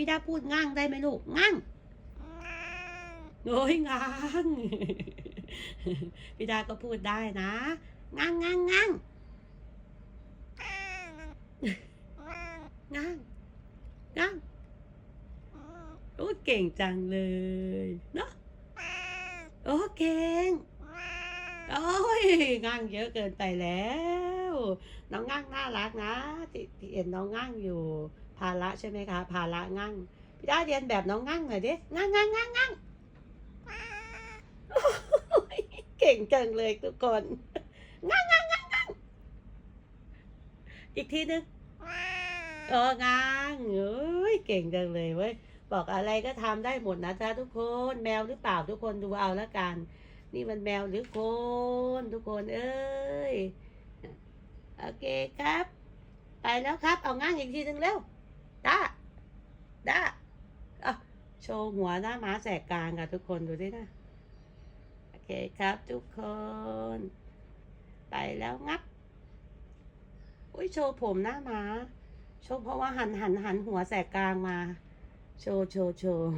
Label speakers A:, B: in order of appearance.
A: พี่ดาพูดง่างได้ไหมลูกง่างโอ้ยง่างพี่ดาก็พูดได้นะง่างง่างง่างง่างง่างโอ้เก่งจังเลยเนาะโอ้เก่งโอ้ยง่างเยอะเกินไปแล้ว น้องง่างน่ารักนะที่เห็นน้องง่างอยู่ภาระใช่ไหมคะภาระง่างพี่ดาเรียนแบบน้องง่างหน่อยดิง่างง่างง่างง่างเก่งจังเลยทุกคนง่างง่างง่างง่างอีกทีนึงเออง่างเอ้ยเก่งจังเลยเว้ยบอกอะไรก็ทำได้หมดนะจ๊ะทุกคนแมวหรือเปล่าทุกคนดูเอาละกัน นี่มันแมวหรือคน ทุกคนเอ้ย โอเคครับ ไปแล้วครับ เอาง่างอีกทีนึงเร็วด้าด้าเอาโชว์หัวหน้าม้าแสกกลางค่ะทุกคนดูดินะ โอเคครับทุกคน ไปแล้วงับ อุ้ยโชว์ผมหน้าม้า โชว์เพราะว่าหันหันหันหัวแสกกลางมา โชว์โชว์โชว์